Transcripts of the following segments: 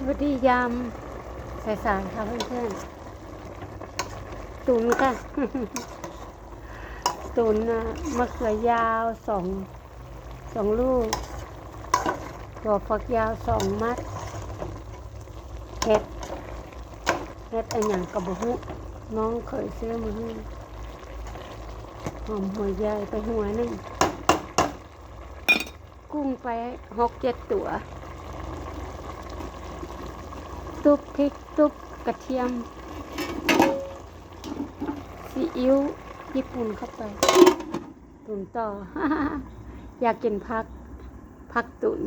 สวัสดียามสายๆค่ะเพื่อนๆตุนค่ะ ตุนมะเขือยาวสองสองลูกถั่วฝักยาวสองมัดเห็ดเห็ดอันหยังกับบุหุน้องเคยซื้อมาให้หอมหัวใหญ่ไปหัวหนึ่งกุ้งไปหกเจ็ดตัว ตุบพริกตุบกระเทียมซีอิ๊วญี่ปุ่นเข้าไป ตุนต่อ อยากกินพัก พักตุน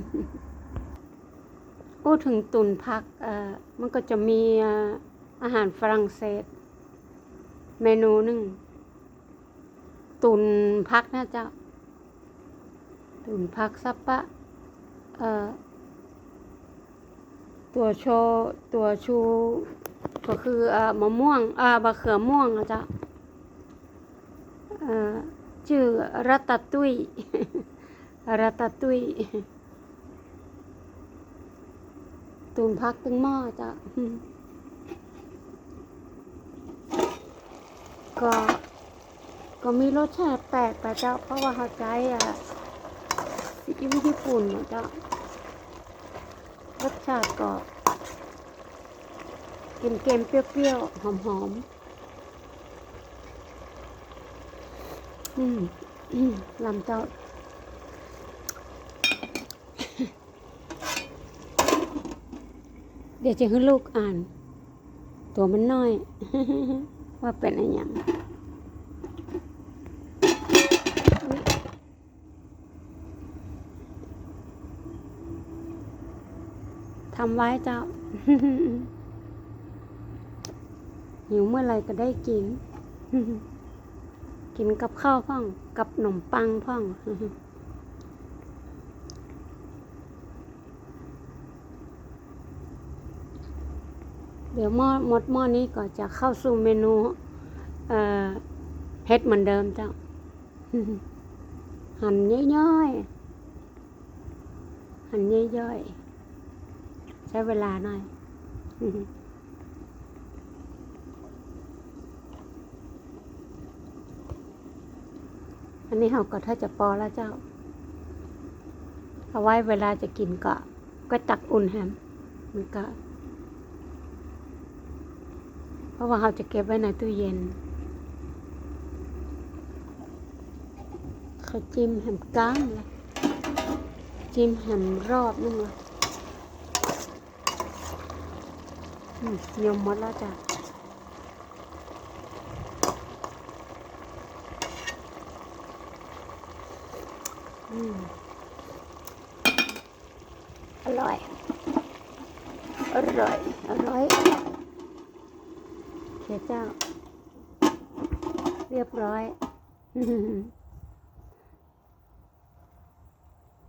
พูดถึงตุนพักเอ่อมันก็จะมีเอ่ออาหารฝรั่งเศส เมนูหนึ่ง ตุนพักนะเจ้าตุนพักซัปปะ เอ่อ ตัวโชตัวชูก็คืออ่อมะม่วงอ่อบะเขือม่วงนะจ๊ะเอ่อชื่อรัตตตุยรัตตตุยตูนพักตึงหม้อจ้ะก็ก็มีรสชาติแปลกไปเจ้าเพราะว่าเขาใช้อะซีอิ๊วญี่ปุ่นนะเจ้า รสชาติก็เค็มๆเปรี้ยวๆ หอมๆอืมอืมลำเจ้า เดี๋ยวจะให้ลูกอ่าน ตัวมันน้อย ว่าเป็นอะไรอย่าง ทำไว้เจ้า หิวเมื่อไรก็ได้กิน กินกับข้าวพ่อง กับขนมปังพ่องเดี๋ยวหม้อหมดหม้อนี้ก็จะเข้าสู่เมนูเอ่อเฮ็ดเหมือนเดิมเจ้า หั่นย่อยๆ หั่นย่อยๆ ใช้เวลาหน่อยอันนี้เราก็ถ้าจะปอแล้วเจ้า เอาไว้เวลาจะกินก็ ก็ตักอุ่นแฮมมันก็ เพราะว่าเราจะเก็บไว้ในตู้เย็นเขาจิ้มแฮมก้างเลยจิ้มแฮมรอบนึงเลย อืมยมหมดแล้วจ้ะอืมอร่อย อร่อย อร่อยเขียเจ้า เรียบร้อย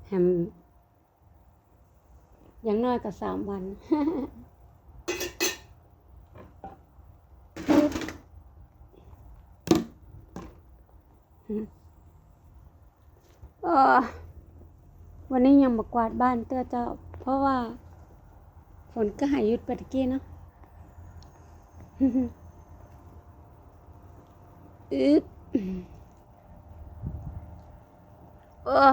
แฮมอยังน้อยก็สามวัน เออ วันนี้ยังมากวาดบ้านเตื้อเจ้า เพราะว่า ฝนก็หายหยุดไปตะกี้เนาะอึ๊บเออ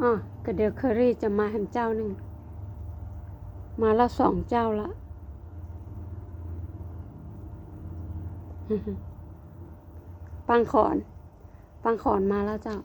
อะก็เดี๋ยวเคอรี่จะมาแฮมเจ้าหนึ่ง มาแล้วสองเจ้าละ ปังขอน ปังขอนมาแล้วเจ้า